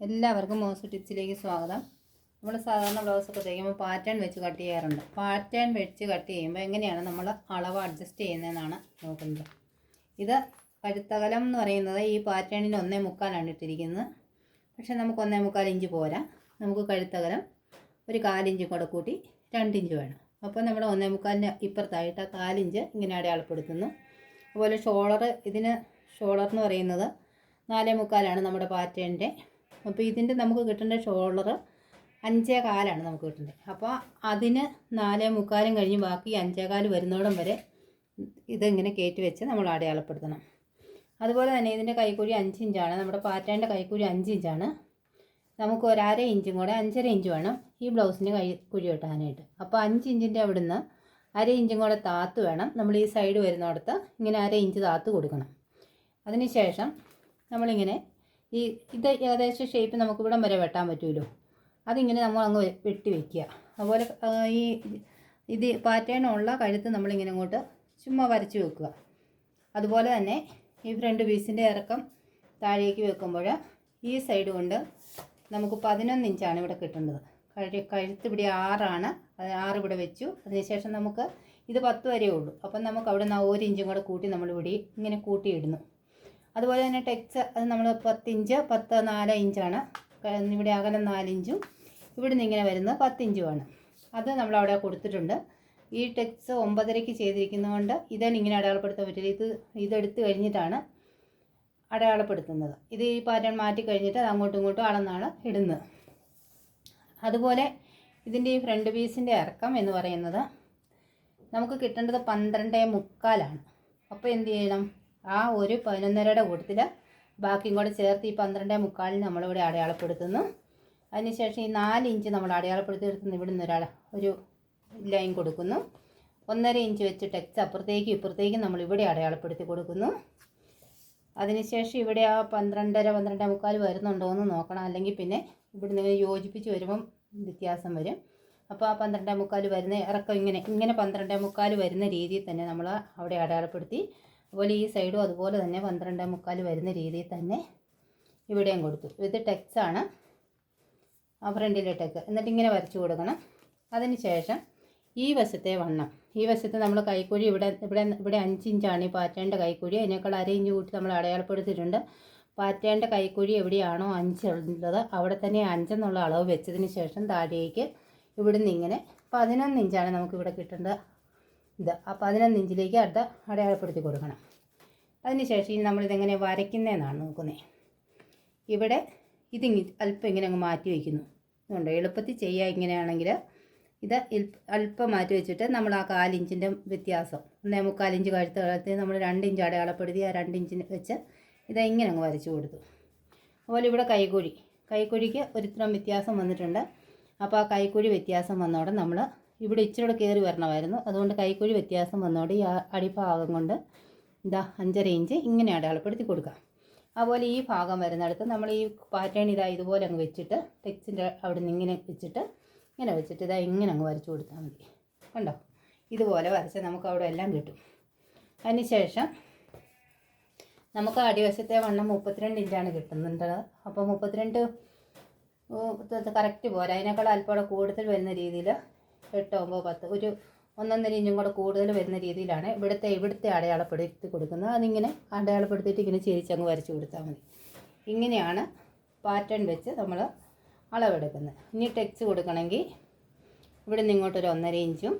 എല്ലാവർക്കും മോസ് ടിപ്സിലേക്ക് സ്വാഗതം. നമ്മൾ സാധാരണ ബ്ലൗസൊക്കെ തയ്ക്കുമ്പോൾ പാറ്റേൺ വെച്ച് കട്ട് ചെയ്യാറുണ്ട്. പാറ്റേൺ വെച്ച് കട്ട് ചെയ്യുമ്പോൾ എങ്ങനെയാണ് നമ്മൾ അളവ് അഡ്ജസ്റ്റ് ചെയ്യുന്നതെന്നാണ് നോക്കുന്നത്. ഇത് കഴുത്തകലം എന്ന് പറയുന്നത് ഈ പാറ്റേണിന് ഒന്നേ മുക്കാലാണ് ഇട്ടിരിക്കുന്നത്. പക്ഷേ നമുക്ക് ഒന്നേ മുക്കാൽ ഇഞ്ച് പോരാ. നമുക്ക് കഴുത്തകലം ഒരു കാലിഞ്ച് കൂടെ കൂട്ടി രണ്ടിഞ്ച് വേണം. അപ്പോൾ നമ്മൾ ഒന്നേ മുക്കാലിന് ഇപ്പുറത്തായിട്ട് ആ കാലിഞ്ച് ഇങ്ങനെ അടയാളപ്പെടുത്തുന്നു. അതുപോലെ ഷോളർ ഇതിന് ഷോളർ എന്ന് പറയുന്നത് നാലേ മുക്കാലാണ് നമ്മുടെ പാറ്റേണിന്റെ അപ്പോൾ ഇതിന്റെ നമുക്ക് കിട്ടേണ്ട ഷോളർ അഞ്ചേ കാലാണ് നമുക്ക് കിട്ടേണ്ടത് അപ്പോൾ അതിന് നാലേ മുക്കാലും കഴിഞ്ഞ് ബാക്കി അഞ്ചേ കാൽ വരുന്നോടം വരെ ഇതിങ്ങനെ കയറ്റി വെച്ച് നമ്മൾ അടയാളപ്പെടുത്തണം. അതുപോലെ തന്നെ ഇതിന്റെ കൈക്കൂലി അഞ്ച് ഇഞ്ചാണ്. നമ്മുടെ പാറ്റേന്റെ കൈക്കൂലി അഞ്ച് ഇഞ്ചാണ്. നമുക്ക് ഒരു അര ഇഞ്ചും കൂടെ അഞ്ചര ഇഞ്ച് വേണം ഈ ബ്ലൗസിന് കൈ കുഴി വെട്ടാനായിട്ട് അപ്പോൾ അഞ്ച് ഇഞ്ചിന്റെ അവിടുന്ന് അര ഇഞ്ചും കൂടെ താത്ത് വേണം. നമ്മൾ ഈ സൈഡ് വരുന്നിടത്ത് ഇങ്ങനെ അര ഇഞ്ച് താത്ത് കൊടുക്കണം. അതിനുശേഷം നമ്മളിങ്ങനെ ഈ ഇത് ഏകദേശം ഷേപ്പ് നമുക്ക് ഇവിടം വരെ വെട്ടാൻ പറ്റുമല്ലോ അതിങ്ങനെ നമ്മൾ അങ്ങ് വെട്ടി വെക്കുക. അതുപോലെ ഈ ഇത് പാറ്റേൺ ഉള്ള കഴുത്ത് നമ്മളിങ്ങനെ അങ്ങോട്ട് ചുമ്മാ വരച്ച് വെക്കുക. അതുപോലെ തന്നെ ഈ ഫ്രണ്ട് പീസിന്റെ ഇറക്കം താഴേക്ക് വെക്കുമ്പോൾ ഈ സൈഡ് കൊണ്ട് നമുക്ക് പതിനൊന്ന് ഇഞ്ചാണ് ഇവിടെ കിട്ടേണ്ടത്. കഴു കഴുത്ത് ഇവിടെ ആറാണ്. അത് ആറ് ഇവിടെ വെച്ചു. അതിനുശേഷം നമുക്ക് ഇത് പത്ത് വരെ ഉള്ളൂ. അപ്പം നമുക്ക് അവിടെ നിന്ന് ഒരു ഇഞ്ചും കൂടെ കൂട്ടി നമ്മളിവിടെ ഇങ്ങനെ കൂട്ടിയിടുന്നു. അതുപോലെ തന്നെ ടെക്സ് അത് നമ്മൾ പത്തിഞ്ച് പത്ത് നാല് ഇഞ്ചാണ്. ഇവിടെ അകലം നാലിഞ്ചും ഇവിടെ നിന്ന് ഇങ്ങനെ വരുന്നത് പത്തിഞ്ചുമാണ് അത് നമ്മൾ അവിടെ കൊടുത്തിട്ടുണ്ട്. ഈ ടെക്സ് ഒമ്പതരയ്ക്ക് ചെയ്തിരിക്കുന്നതുകൊണ്ട് ഇതാണ് ഇങ്ങനെ അടയാളപ്പെടുത്താൻ പറ്റില്ല. ഇത് ഇതെടുത്ത് കഴിഞ്ഞിട്ടാണ് അടയാളപ്പെടുത്തുന്നത്. ഇത് ഈ പാറ്റേൺ മാറ്റി കഴിഞ്ഞിട്ട് അത് അങ്ങോട്ടും ഇങ്ങോട്ടും അളന്നാണ് ഇടുന്നത്. അതുപോലെ ഇതിന്റെ ഈ ഫ്രണ്ട് പീസിന്റെ ഇറക്കം എന്ന് പറയുന്നത് നമുക്ക് കിട്ടേണ്ടത് പന്ത്രണ്ടേ മുക്കാലാണ്. അപ്പോൾ എന്ത് ചെയ്യണം? ആ ഒരു പതിനൊന്നരയുടെ കൂട്ടത്തിൽ ബാക്കിയും കൂടെ ചേർത്ത് ഈ പന്ത്രണ്ടേ മുക്കാലിന് നമ്മളിവിടെ അടയാളപ്പെടുത്തുന്നു. അതിനുശേഷം ഈ നാല് ഇഞ്ച് നമ്മൾ അടയാളപ്പെടുത്തിയെടുത്തുന്ന ഇവിടെ നിന്ന് ഒരാൾ ഒരു ലൈൻ കൊടുക്കുന്നു. ഒന്നര ഇഞ്ച് വെച്ച് ടെക്സ് അപ്പുറത്തേക്കും ഇപ്പുറത്തേക്കും നമ്മൾ ഇവിടെ അടയാളപ്പെടുത്തി കൊടുക്കുന്നു. അതിനുശേഷം ഇവിടെ ആ പന്ത്രണ്ടര പന്ത്രണ്ടേ മുക്കാൽ വരുന്നുണ്ടോ എന്ന് നോക്കണം. അല്ലെങ്കിൽ പിന്നെ ഇവിടെ നിങ്ങൾ യോജിപ്പിച്ച് വരുമ്പം വ്യത്യാസം വരും. അപ്പോൾ ആ പന്ത്രണ്ടേ മുക്കാൽ വരുന്ന ഇറക്കം ഇങ്ങനെ ഇങ്ങനെ പന്ത്രണ്ടേ മുക്കാൽ വരുന്ന രീതിയിൽ തന്നെ നമ്മൾ അവിടെ അടയാളപ്പെടുത്തി അതുപോലെ ഈ സൈഡും അതുപോലെ തന്നെ പന്ത്രണ്ടേ മുക്കാൽ വരുന്ന രീതിയിൽ തന്നെ ഇവിടെയും കൊടുത്തു. ഇത് ടെക്സാണ് ആ ഫ്രണ്ടിലെ ടെക്ക് എന്നിട്ട് ഇങ്ങനെ വരച്ചു കൊടുക്കണം. അതിന് ശേഷം ഈ വശത്തെ വണ്ണം. ഈ വശത്ത് നമ്മൾ കൈക്കുഴി ഇവിടെ ഇവിടെ ഇവിടെ അഞ്ച് ഇഞ്ചാണ് ഈ പാറ്റേണിന്റെ കൈക്കുഴി. അതിനേക്കാൾ അര ഇഞ്ച് കൂട്ടി നമ്മൾ അടയാളപ്പെടുത്തിയിട്ടുണ്ട്. പാറ്റേണിന്റെ കൈക്കുഴി എവിടെയാണോ അഞ്ച് ഉള്ളത് അവിടെ തന്നെ അഞ്ചെന്നുള്ള അളവ് വെച്ചതിന് ശേഷം താഴേക്ക് ഇവിടുന്ന് ഇങ്ങനെ പതിനൊന്ന് ഇഞ്ചാണ് നമുക്ക് ഇവിടെ കിട്ടേണ്ടത്. ഇത്. ആ പതിനൊന്ന് ഇഞ്ചിലേക്ക് അടുത്ത അടയാളപ്പെടുത്തി കൊടുക്കണം. അതിനുശേഷം ഇനി നമ്മളിതെങ്ങനെ വരയ്ക്കുന്നതെന്നാണ് നോക്കുന്നത് ഇവിടെ ഇതിങ്ങി അല്പം ഇങ്ങനെ അങ്ങ് മാറ്റി വയ്ക്കുന്നു. അതുകൊണ്ട് എളുപ്പത്തിൽ ചെയ്യുക ഇങ്ങനെയാണെങ്കിൽ ഇത് അല്പം മാറ്റി വെച്ചിട്ട് നമ്മൾ ആ കാലിഞ്ചിന്റെ വ്യത്യാസം. ഒന്നേ മുക്കാലിഞ്ച് കഴുത്ത് കഴുത്ത് നമ്മൾ രണ്ട് ഇഞ്ച് അടയാളപ്പെടുത്തി ആ രണ്ട് ഇഞ്ചിന് വെച്ച് ഇത് ഇങ്ങനെ അങ്ങ് വരച്ചു കൊടുത്തു. അതുപോലെ ഇവിടെ കൈക്കുഴി. കൈക്കുഴിക്ക് ഒരിത്തരം വ്യത്യാസം വന്നിട്ടുണ്ട്. അപ്പോൾ ആ കൈക്കുഴി വ്യത്യാസം വന്നോടെ നമ്മൾ ഇവിടെ ഇച്ചിരി കൂടെ കയറി വരണമായിരുന്നു. അതുകൊണ്ട് കൈക്കുഴി വ്യത്യാസം വന്നോടെ ഈ അടിഭാഗം കൊണ്ട് ഇതാ അഞ്ചര ഇഞ്ച് ഇങ്ങനെ അടയാളപ്പെടുത്തി കൊടുക്കാം. അതുപോലെ ഈ ഭാഗം വരുന്നിടത്ത് നമ്മൾ ഈ പാറ്റേൺ ഇതാ ഇതുപോലെ അങ്ങ് വെച്ചിട്ട് ടെക്സിന്റെ അവിടെ നിന്ന് ഇങ്ങനെ വെച്ചിട്ട് ഇങ്ങനെ വെച്ചിട്ട് ഇതാ ഇങ്ങനെ അങ്ങ് വരച്ചു കൊടുത്താൽ മതി. കണ്ടോ? ഇതുപോലെ വരച്ചാൽ നമുക്ക് അവിടെ എല്ലാം കിട്ടും. അതിനുശേഷം നമുക്ക് അടിവശത്തെ വണ്ണം മുപ്പത്തിരണ്ട് ഇഞ്ചാണ് കിട്ടുന്നുണ്ട്. അപ്പോൾ മുപ്പത്തിരണ്ട് കറക്റ്റ് പോരാ. അതിനേക്കാൾ അല്പം കൂടെ കൂടുതൽ വരുന്ന രീതിയിൽ എട്ടോ ഒമ്പത് പത്ത് ഒരു ഒന്നൊന്നര ഇഞ്ചും കൂടെ കൂടുതൽ വരുന്ന രീതിയിലാണ് ഇവിടുത്തെ ഇവിടുത്തെ അടയാളപ്പെടുത്തി കൊടുക്കുന്നത്. അതിങ്ങനെ അടയാളപ്പെടുത്തിയിട്ട് ഇങ്ങനെ ചിരിച്ചങ്ങ് വരച്ച് കൊടുത്താൽ മതി. ഇങ്ങനെയാണ് പാറ്റേൺ വെച്ച് നമ്മൾ അളവെടുക്കുന്നത്. ഇനി ടെക്സ് കൊടുക്കണമെങ്കിൽ ഇവിടെ നിന്ന് ഇങ്ങോട്ടൊരു ഒന്നര ഇഞ്ചും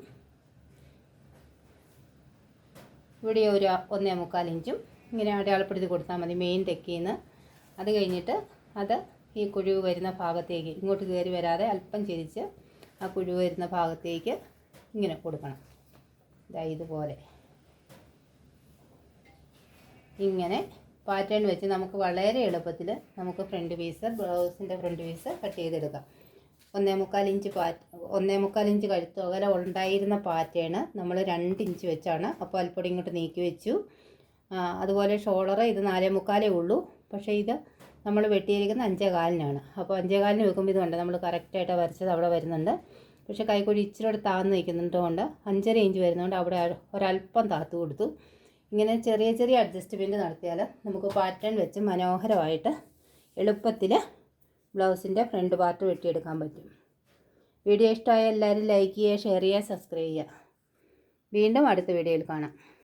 ഇവിടെ ഒരു ഒന്നേ മുക്കാൽ ഇഞ്ചും ഇങ്ങനെ അടയാളപ്പെടുത്തി കൊടുത്താൽ മതി മെയിൻ ടെക്കിൽ നിന്ന് അത് കഴിഞ്ഞിട്ട് അത് ഈ കുഴിവ് വരുന്ന ഭാഗത്തേക്ക് ഇങ്ങോട്ട് കയറി വരാതെ അല്പം ചിരിച്ച് ആ കുഴി വരുന്ന ഭാഗത്തേക്ക് ഇങ്ങനെ കൊടുക്കണം. ഇതാ ഇതുപോലെ. ഇങ്ങനെ പാറ്റേൺ വെച്ച് നമുക്ക് വളരെ എളുപ്പത്തിൽ നമുക്ക് ഫ്രണ്ട് പീസ് ബ്ലൗസിന്റെ ഫ്രണ്ട് പീസ് കട്ട് ചെയ്തെടുക്കാം. ഒന്നേ മുക്കാൽ ഇഞ്ച് പാറ്റ് ഒന്നേ മുക്കാൽ ഇഞ്ച് കഴുത്ത് അകലെ ഉണ്ടായിരുന്ന പാറ്റേൺ നമ്മൾ രണ്ട് ഇഞ്ച് വെച്ചാണ് അപ്പോൾ അല്പം ഇങ്ങോട്ട് നീക്കി വെച്ചു. അതുപോലെ ഷോളറ് ഇത് നാലേ മുക്കാലേ ഉള്ളൂ. പക്ഷേ ഇത് നമ്മൾ വെട്ടിയിരിക്കുന്നത് അഞ്ചേ കാലിനാണ് അപ്പോൾ അഞ്ചേ കാലിന് വെക്കുമ്പോൾ ഇതുണ്ട് നമ്മൾ കറക്റ്റായിട്ട് വരച്ചത് അവിടെ വരുന്നുണ്ട്. പക്ഷേ കൈക്കൂടി ഇച്ചിരി കൂടെ താന്ന് നിൽക്കുന്നുണ്ട് അഞ്ചര ഇഞ്ച് വരുന്നതുകൊണ്ട് അവിടെ ഒരല്പം താത്തു കൊടുത്തു. ഇങ്ങനെ ചെറിയ ചെറിയ അഡ്ജസ്റ്റ്മെന്റ് നടത്തിയാൽ നമുക്ക് പാറ്റേൺ വെച്ച് മനോഹരമായിട്ട് എളുപ്പത്തിൽ ബ്ലൗസിന്റെ ഫ്രണ്ട് പാർട്ട് വെട്ടിയെടുക്കാൻ പറ്റും. വീഡിയോ ഇഷ്ടമായ എല്ലാവരും ലൈക്ക് ചെയ്യുക ഷെയർ ചെയ്യുക സബ്സ്ക്രൈബ് ചെയ്യുക. വീണ്ടും അടുത്ത വീഡിയോയിൽ കാണാം.